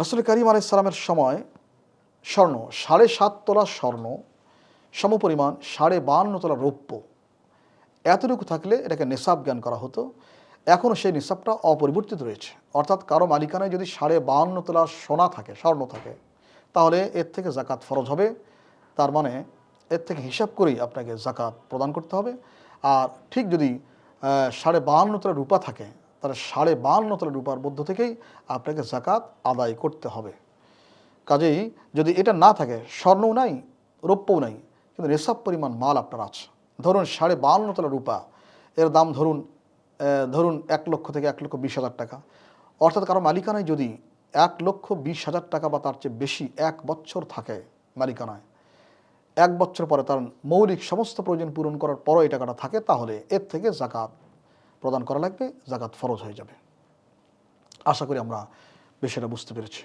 রসুল করিম আলাইসালামের সময় স্বর্ণ, সাড়ে সাত তোলা স্বর্ণ, সমপরিমাণ সাড়ে বাহান্ন তোলা রৌপ্য এতটুকু থাকলে এটাকে নেশাব জ্ঞান করা হতো। এখনও সেই নিসাবটা অপরিবর্তিত রয়েছে। অর্থাৎ কারও মালিকানায় যদি সাড়ে বাহান্ন তোলা সোনা থাকে, স্বর্ণ থাকে, তাহলে এর থেকে জাকাত ফরজ হবে। তার মানে এর থেকে হিসাব করেই আপনাকে জাকাত প্রদান করতে হবে। আর ঠিক যদি সাড়ে বাহান্ন তোলা রূপা থাকে তাহলে সাড়ে বাহান্ন তোলা রূপার মধ্য থেকেই আপনাকে জাকাত আদায় করতে হবে। কাজেই যদি এটা না থাকে, স্বর্ণও নাই, রৌপ্যও নাই, কিন্তু নেশাব পরিমাণ মাল আপনার আছে। ধরুন সাড়ে বাহান্ন তোলা রূপা, এর দাম ধরুন ধরুন এক লক্ষ থেকে এক লক্ষ বিশ হাজার টাকা। অর্থাৎ কারও মালিকানায় যদি এক লক্ষ বিশ হাজার টাকা বা তার চেয়ে বেশি এক বছর থাকে মালিকানায়, এক বছর পরে তার মৌলিক সমস্ত প্রয়োজন পূরণ করার পরও এই টাকাটা থাকে, তাহলে এর থেকে জাকাত প্রদান করা লাগবে জাকাত ফরজ হয়ে যাবে। আশা করি আমরা বিষয়টা বুঝতে পেরেছি।